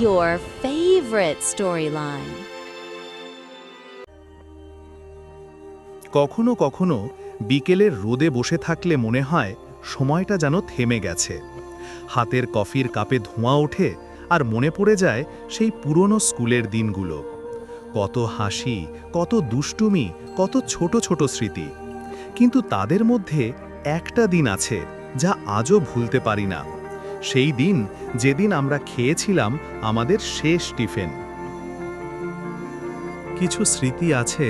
your favorite storyline? কখনো কখনো বিকেলের রোদে বসে থাকলে মনে হয় সময়টা যেন থেমে গেছে। হাতের কফির কাপে ধোঁয়া ওঠে আর মনে পড়ে যায় সেই পুরনো স্কুলের দিনগুলো। কত হাসি, কত দুষ্টুমি, কত ছোট ছোট স্মৃতি। কিন্তু তাদের মধ্যে একটা দিন আছে যা আজও ভুলতে পারি না। সেই দিন যেদিন আমরা খেয়েছিলাম আমাদের শেষ টিফিন। কিছু স্মৃতি আছে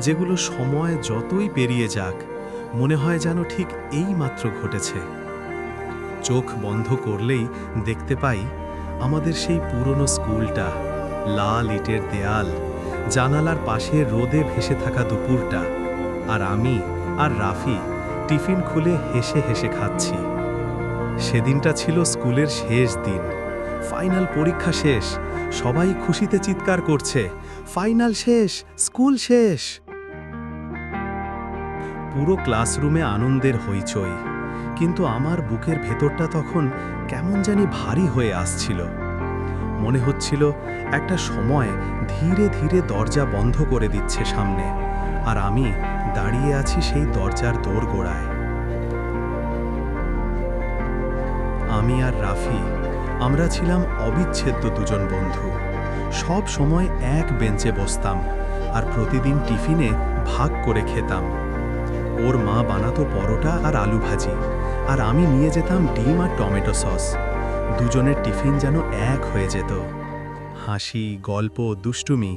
যেগুলো সময় যতই পেরিয়ে যাক, মনে হয় যেন ঠিক এই মাত্র ঘটেছে। চোখ বন্ধ করলেই দেখতে পাই আমাদের সেই পুরনো স্কুলটা, লাল ইটের দেয়াল, জানালার পাশে রোদে ভেসে থাকা দুপুরটা, আর আমি আর রাফি টিফিন খুলে হেসে হেসে খাচ্ছি। সেদিনটা ছিল স্কুলের শেষ দিন। ফাইনাল পরীক্ষা শেষ। সবাই খুশিতে চিৎকার করছে, ফাইনাল শেষ, স্কুল শেষ! পুরো ক্লাসরুমে আনন্দের হইচই। কিন্তু আমার বুকের ভেতরটা তখন কেমন জানি ভারী হয়ে আসছিল। মনে হচ্ছিল একটা সময় ধীরে ধীরে দরজা বন্ধ করে দিচ্ছে সামনে, আর আমি দাঁড়িয়ে আছি সেই দরজার দোরগোড়ায়। আমি আর রাফি, আমরা ছিলাম অবিচ্ছেদ্য দুজন বন্ধু। সব সময় এক বেঞ্চে বসতাম আর প্রতিদিন টিফিনে ভাগ করে খেতাম। ওর মা বানাতো পরোটা আর আলু ভাজি, আর আমি নিয়ে যেতাম ডিম আর টমেটো সস। দুজনের টিফিন যেন এক হয়ে যেত। হাসি, গল্প, দুষ্টুমি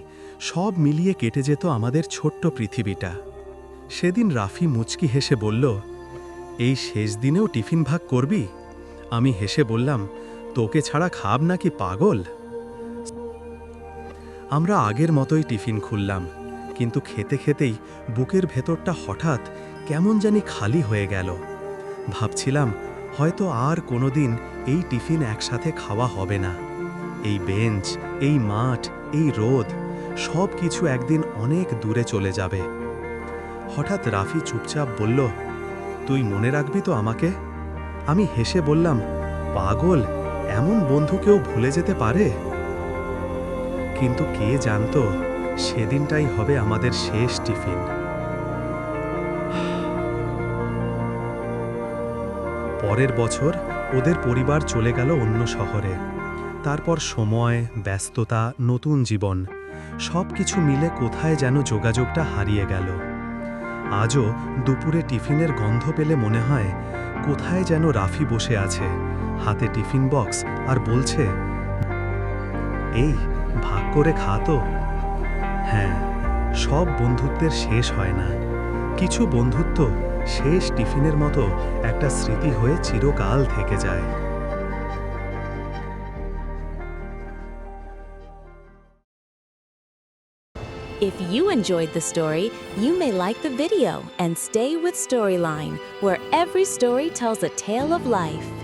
সব মিলিয়ে কেটে যেত আমাদের ছোট্ট পৃথিবীটা। সেদিন রাফি মুচকি হেসে বলল, এই শেষ দিনেও টিফিন ভাগ করবি? আমি হেসে বললাম, তোকে ছাড়া খাব নাকি পাগল? আমরা আগের মতোই টিফিন খুললাম, কিন্তু খেতে খেতেই বুকের ভেতরটা হঠাৎ কেমন জানি খালি হয়ে গেল। ভাবছিলাম, হয়তো আর কোনোদিন এই টিফিন একসাথে খাওয়া হবে না। এই বেঞ্চ, এই মাঠ, এই রোদ, সব কিছু একদিন অনেক দূরে চলে যাবে। হঠাৎ রাফি চুপচাপ বলল, তুই মনে রাখবি তো আমাকে? আমি হেসে বললাম, পাগল, এমন বন্ধু কেউ ভুলে যেতে পারে? কিন্তু কে জানতো, সেদিনটাই হবে আমাদের শেষ টিফিন। পরের বছর ওদের পরিবার চলে গেল অন্য শহরে। তারপর সময়, ব্যস্ততা, নতুন জীবন সব কিছু মিলে কোথায় যেন যোগাযোগটা হারিয়ে গেল। আজও দুপুরে টিফিনের গন্ধ পেলে মনে হয় কোথায় যেন রাফি বসে আছে। হাতে টিফিন বক্স আর বলছে, এই, ভাগ করে খা তো। হ্যাঁ সব বন্ধুত্বের শেষ হয় না। কিছু বন্ধুত্ব শেষ টিফিনের মতো একটা স্মৃতি হয়ে চিরকাল থেকে যায়। If you enjoyed the story, you may like the video and stay with Storyline, where every story tells a tale of life.